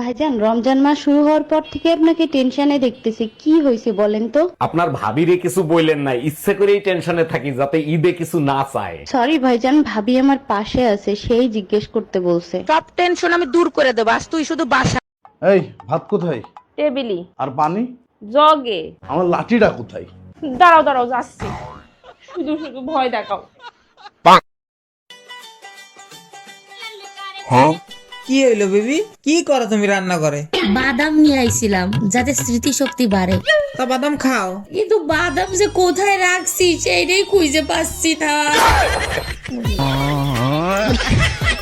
ভাইজান রমজান মাস শুরু হওয়ার পর থেকে আপনাকে টেনশনে দেখতেছি। কি হয়েছে বলেন তো? আপনার ভাবিরে কিছু বললেন না ইচ্ছে করেই টেনশনে থাকি যাতে ঈদে কিছু না চায়। সরি ভাইজান ভাবি আমার পাশে আছে সেই জিজ্ঞেস করতে বলছে। সব টেনশন আমি দূর করে দেবো আজ তুই শুধু বাসা এই ভাত কোথায়? টেবিলি আর পানি? জগে। আমার লাঠিটা কোথায়? দাঁড়াও দাঁড়াও যাচ্ছি। শুধু শুধু ভয় দেখাও। কি হইল বেবি? কি করো তুমি রান্না করে? বাদাম নিয়ে আইছিলাম যাতে স্মৃতিশক্তি বাড়ে। তা বাদাম খাও। কিন্তু বাদাম যে কোথায় রাখছি সেইটাই খুঁজে পাচ্ছি না।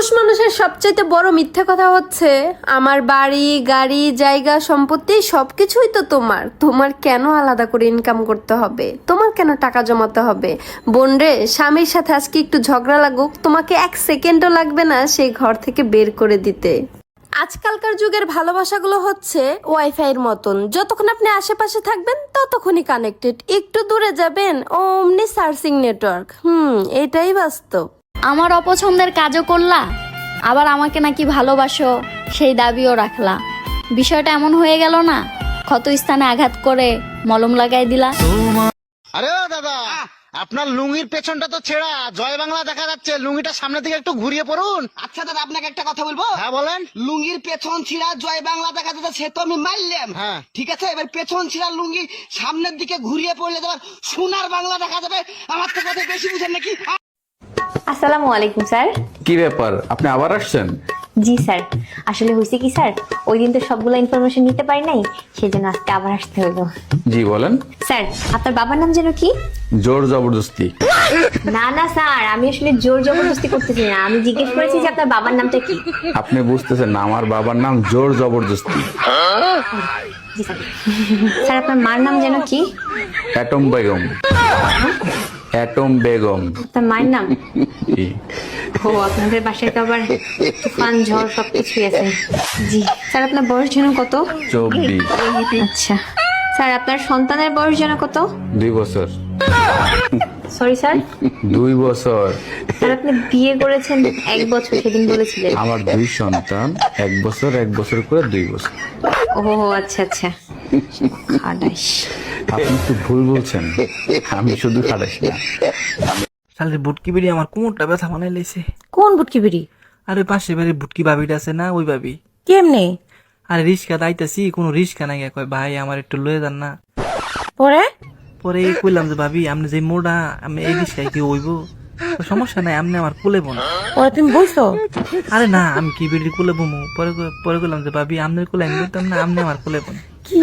পুরুষ মানুষের সবচাইতে বড় মিথ্যা কথা হচ্ছে, আমার বাড়ি, গাড়ি, জায়গা, সম্পত্তি, সবকিছুই তো তোমার। তোমার কেন আলাদা করে ইনকাম করতে হবে? তোমার কেন টাকা জমাতে হবে? বোন রে, স্বামীর সাথে আজকে একটু ঝগড়া লাগুক, তোমাকে এক সেকেন্ডও লাগবে না সেই ঘর থেকে বের করে দিতে। আজকালকার যুগের ভালোবাসাগুলো হচ্ছে ওয়াইফাইয়ের মতন। যতক্ষণ আপনি আশেপাশে থাকবেন, ততক্ষণই কানেক্টেড একটু দূরে যাবেন, অমনি সার্চিং নেটওয়ার্ক। হুম, এটাই বাস্তব। আমার অপছন্দের কাজও করলা আবার আমাকে নাকি ভালোবাসো সেই দাবিও রাখলা। বিষয়টা এমন হয়ে গেল না ক্ষত স্থানে আঘাত করে মলম লাগাই দিলা। আরে দাদা আপনার লুঙ্গির পেছনটা তো ছেঁড়া জয় বাংলা দেখা যাচ্ছে লুঙ্গিটা সামনের দিকে একটু ঘুরিয়ে পড়ুন। আচ্ছা দাদা আপনাকে একটা কথা বলব? হ্যাঁ বলেন। লুঙ্গির পেছন ছিঁড়া জয় বাংলা দেখা যাচ্ছে সে তো আমি মারলাম হ্যাঁ। ঠিক আছে এবার পেছন ছিঁড়া লুঙ্গি সামনের দিকে ঘুরিয়ে পড়লে তোমার সোনার বাংলা দেখা যাবে। আমার তো কথা বেশি বুঝেন নাকি? আসসালামু আলাইকুম স্যার। কি ব্যাপার? আপনি আবার আসছেন? জি স্যার। আসলে হয়েছে কি স্যার? ওই দিন তো সবগুলো ইনফরমেশন নিতে পারি নাই সেজন্য আজকে আবার আসতে হলো জি বলেন। স্যার আপনার বাবার নাম যেন কি? জোর জবরদস্তি। না না স্যার আমি আসলে জোর জবরদস্তি করতেছি না। আমি জিজ্ঞেস করেছি যে আপনার বাবার নামটা কি। আপনি বুঝতেছেন না আমার বাবার নাম জোর জবরদস্তি। জি স্যার। স্যার আপনার মার নাম যেন কি? অ্যাটম বেগম। অ্যাটম বেগম। আপনার মায়ের নাম? ও আপনাদের বাসায় তো আবার তুফান ঝড় সবকিছুই আছে। জি। স্যার আপনার বয়স যেন কত? চব্বিশ। আচ্ছা। স্যার আপনার সন্তানের বয়স যেন কত? দুই বছর। Sorry sir? দুই বছর। স্যার আপনি বিয়ে করেছেন এক বছর সেদিন বলেছিলেন। আমার দুই সন্তান এক বছর এক বছর করে দুই বছর। ও আচ্ছা আচ্ছা। খাটাইস আপনি একটু ভুল বলছেন। আমি শুধু খাটাস না। শালের বুটকি বেরি আমার কোমরটা ব্যথা বানাই লাইছে। কোন বুটকি বিড়ি? আর ওই পাশে বাড়ির বুটকি বাবিটা আছে না ওই বাবি কেমনে? আরে রিক্সা দাইতাছি কোনো রিক্সা নাই কয় ভাই আমার একটু লয়ে যান না। পরে? পরে কইলাম যে ভাবি আপনি যে মোড়া আমি এই রিক্সায় কি হইব? সমস্যা নাই আপনি আমার কোলে বোন। পরে তুমি বইছো? আরে না আমি কি বেরিয়ে কোলে বমু? পরে পরে কইলাম যে ভাবি আপনার কোলে আমি বলতাম না আপনি আমার কোলে বোন। কি?